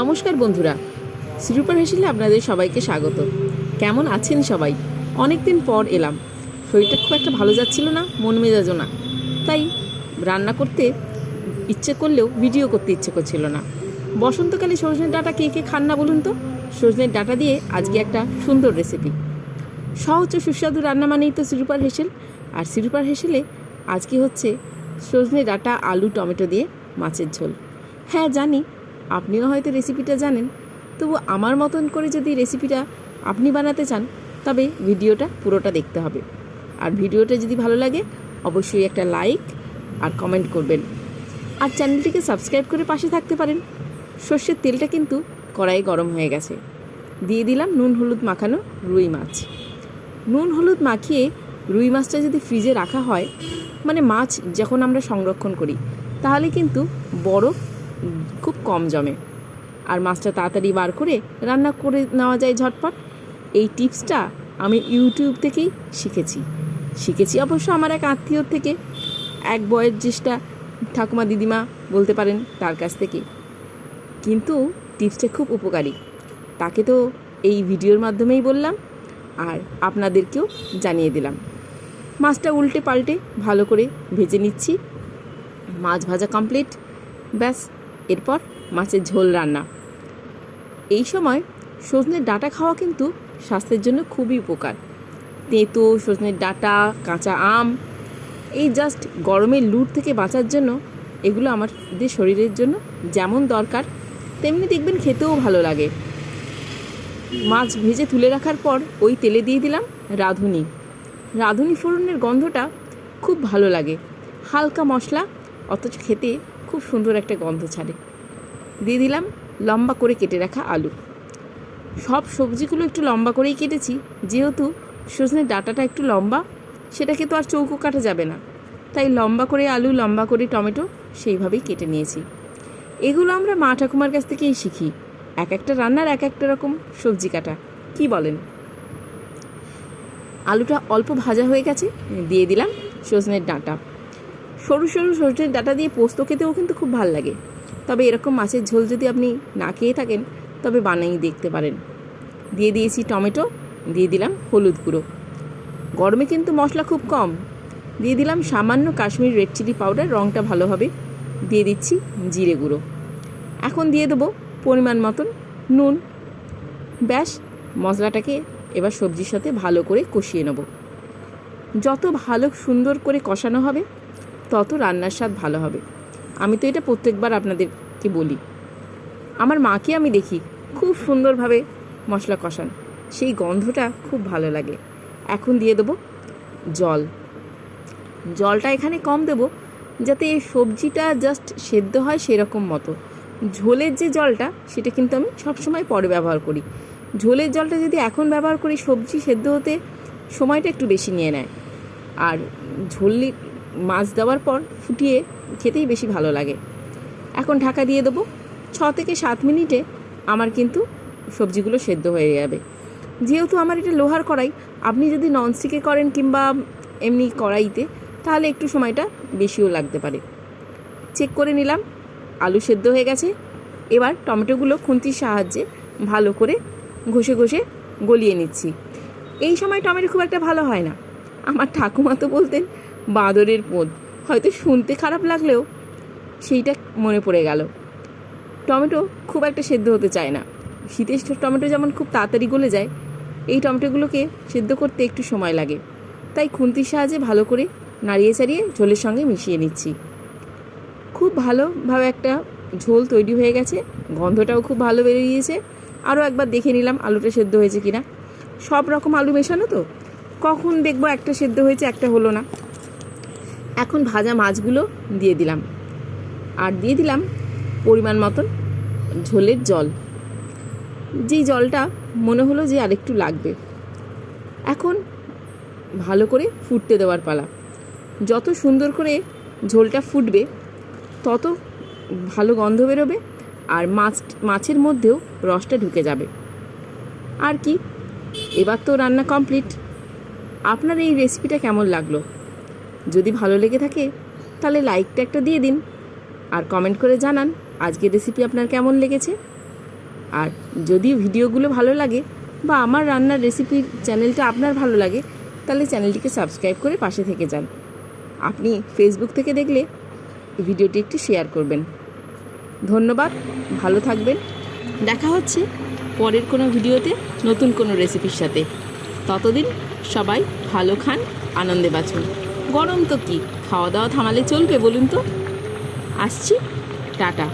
নমস্কার বন্ধুরা। শ্রীরূপার হেসেলে আপনাদের সবাইকে স্বাগত। কেমন আছেন সবাই? অনেক দিন পর এলাম। শরীরটা খুব একটা ভালো যাচ্ছিল না, মন মেজাজও না। তাই রান্না করতে ইচ্ছে করলেও ভিডিও করতে ইচ্ছে করছিল না। বসন্তকালে সজনের ডাটা কে কে খান না বলুন তো? সজনের ডাটা দিয়ে আজকে একটা সুন্দর রেসিপি সহজ ও সুস্বাদু রান্না মানেই তো সিরুপার হেসেল আর সিরুপার হেসেলে আজকে হচ্ছে সজনে ডাঁটা, আলু, টমেটো দিয়ে মাছের ঝোল। হ্যাঁ জানি আপনিও হয়তো রেসিপিটা জানেন। তবু আমার মতন করে যদি রেসিপিটা আপনি বানাতে চান, তবে ভিডিওটা পুরোটা দেখতে হবে। আর ভিডিওটা যদি ভালো লাগে, অবশ্যই একটা লাইক আর কমেন্ট করবেন। আর চ্যানেলটিকে সাবস্ক্রাইব করে পাশে থাকতে পারেন। সর্ষের তেলটা কিন্তু কড়াই গরম হয়ে গেছে। দিয়ে দিলাম নুন, হলুদ মাখানো রুই মাছ। নুন, হলুদ মাখিয়ে রুই মাছটা যদি ফ্রিজে রাখা হয় মানে মাছ যখন আমরা সংরক্ষণ করি, তাহলে কিন্তু বরফ খুব কম জমে। আর মাছটা তাড়াতাড়ি বার করে রান্না করে নেওয়া যায় ঝটপট। এই টিপসটা আমি ইউটিউব থেকেই শিখেছি। শিখেছি অবশ্য আমার এক আত্মীয়র থেকে। এক বয়ের জ্যেষ্ঠা ঠাকুমা দিদিমা বলতে পারেন তার কাছ থেকে। কিন্তু টিপসটা খুব উপকারী। তাকে তো এই ভিডিওর মাধ্যমেই বললাম আর আপনাদেরকেও জানিয়ে দিলাম। মাছটা উল্টে পাল্টে ভালো করে ভেজে নিচ্ছি। মাছ ভাজা কমপ্লিট ব্যাস। এরপর মাছের ঝোল রান্না। এই সময় সজনের ডাঁটা খাওয়া কিন্তু স্বাস্থ্যের জন্য খুবই উপকার। তেঁতো, সজনের ডাঁটা, কাঁচা আম, এই জাস্ট গরমের লুট থেকে বাঁচার জন্য এগুলো আমাদের শরীরের জন্য যেমন দরকার, তেমনি দেখবেন খেতেও ভালো লাগে। মাছ ভেজে তুলে রাখার পর ওই তেলে দিয়ে দিলাম রাঁধুনি। রাঁধুনি ফোড়নের গন্ধটা খুব ভালো লাগে। হালকা মশলা, অথচ খেতে খুব সুন্দর একটা গন্ধ ছাড়ে। দিয়ে দিলাম লম্বা করে কেটে রাখা আলু। সব সবজিগুলো একটু লম্বা করেই কেটেছি, যেহেতু সজনের ডাঁটাটা একটু লম্বা, সেটাকে তো আর চৌকো কাটা যাবে না। তাই লম্বা করে আলু, লম্বা করে টমেটো সেইভাবেই কেটে নিয়েছি। এগুলো আমরা মা ঠাকুমার কাছ থেকেই শিখি। এক একটা রান্নার এক একটা রকম সবজি কাটা, কি বলেন? আলুটা অল্প ভাজা হয়ে গেছে, দিয়ে দিলাম সজনের ডাঁটা। সরু সরু সজনের ডাটা দিয়ে পোস্ত খেতেও কিন্তু খুব ভালো লাগে। তবে এরকম মাছের ঝোল যদি আপনি না খেয়ে থাকেন, তবে বানিয়ে দেখতে পারেন। দিয়ে দিয়েছি টমেটো, দিয়ে দিলাম হলুদ গুঁড়ো। গরমে কিন্তু মশলা খুব কম। দিয়ে দিলাম সামান্য কাশ্মীর রেড চিলি পাউডার রঙটা ভালো হবে। দিয়ে দিচ্ছি জিরে গুঁড়ো। এখন দিয়ে দেবো পরিমাণ মতন নুন। ব্যাস, মশলাটাকে এবার সবজির সাথে ভালো করে কষিয়ে নেব। যত ভালো সুন্দর করে কষানো হবে তত রান্নার স্বাদ ভালো হবে। আমি তো এটা প্রত্যেকবার আপনাদেরকে বলি। আমার মাকে আমি দেখি খুব সুন্দরভাবে মশলা কষান। সেই গন্ধটা খুব ভালো লাগে। এখন দিয়ে দেবো জল। জলটা এখানে কম দেব যাতে সবজিটা জাস্ট সেদ্ধ হয় সেরকম মতো। ঝোলের যে জলটা সেটা কিন্তু আমি সবসময় পরে ব্যবহার করি। ঝোলের জলটা যদি এখন ব্যবহার করি সবজি সেদ্ধ হতে সময়টা একটু বেশি নিয়ে নেয়। আর ঝোলি মাছ দেওয়ার পর ফুটিয়ে খেতেই বেশি ভালো লাগে। এখন ঢাকা দিয়ে দেবো। ছ থেকে সাত মিনিটে আমার কিন্তু সবজিগুলো সেদ্ধ হয়ে যাবে। যেহেতু আমার এটা লোহার কড়াই, আপনি যদি ননস্টিকে করেন কিংবা এমনি কড়াইতে, তাহলে একটু সময়টা বেশিও লাগতে পারে। চেক করে নিলাম, আলু সেদ্ধ হয়ে গেছে। এবার টমেটোগুলো খুন্তির সাহায্যে ভালো করে ঘষে ঘষে গলিয়ে নিচ্ছি। এই সময় টমেটো খুব একটা ভালো হয় না। আমার ঠাকুমা তো বলতেন বাঁদরের পোদ হয়তো শুনতে খারাপ লাগলেও সেইটা মনে পড়ে গেল। টমেটো খুব একটা সেদ্ধ হতে চায় না। শীতের টমেটো যেমন খুব তাড়াতাড়ি গলে যায়, এই টমেটোগুলোকে সেদ্ধ করতে একটু সময় লাগে। তাই খুন্তির সাহায্যে ভালো করে নাড়িয়ে চাড়িয়ে ঝোলের সঙ্গে মিশিয়ে নিচ্ছি। খুব ভালোভাবে একটা ঝোল তৈরি হয়ে গেছে। গন্ধটাও খুব ভালো বেরিয়েছে। আরও একবার দেখে নিলাম আলুটা সেদ্ধ হয়েছে কিনা। সব রকম আলু মেশানো তো? কখন দেখব একটা সেদ্ধ হয়েছে, একটা হলো না। এখন ভাজা মাছগুলো দিয়ে দিলাম। আর দিয়ে দিলাম পরিমাণ মতন ঝোলের জল। যেই জলটা মনে হলো যে আরেকটু লাগবে। এখন ভালো করে ফুটতে দেওয়ার পালা। যত সুন্দর করে ঝোলটা ফুটবে, তত ভালো গন্ধ বেরোবে আর মাছ, মাছের মধ্যেও রসটা ঢুকে যাবে। আর কি? এবার তো রান্না কমপ্লিট। আপনার এই রেসিপিটা কেমন লাগল? যদি ভালো লেগে থাকে, তাহলে লাইকটা একটা দিয়ে দিন। আর কমেন্ট করে জানান, আজকের রেসিপি আপনার কেমন লেগেছে। আর যদি ভিডিওগুলো ভালো লাগে বা আমার রান্নার রেসিপির চ্যানেলটা আপনার ভালো লাগে, তাহলে চ্যানেলটিকে সাবস্ক্রাইব করে পাশে থেকে যান। আপনি ফেসবুক থেকে দেখলে ভিডিওটি একটি শেয়ার করবেন। ধন্যবাদ, ভালো থাকবেন। দেখা হচ্ছে পরের কোনো ভিডিওতে নতুন কোনো রেসিপির সাথে। ততদিন সবাই ভালো খান, আনন্দে বাঁচুন। গরম তো কি? খাওয়া দাওয়া থামালে চলবে বলুন তো। আসছি টাটা।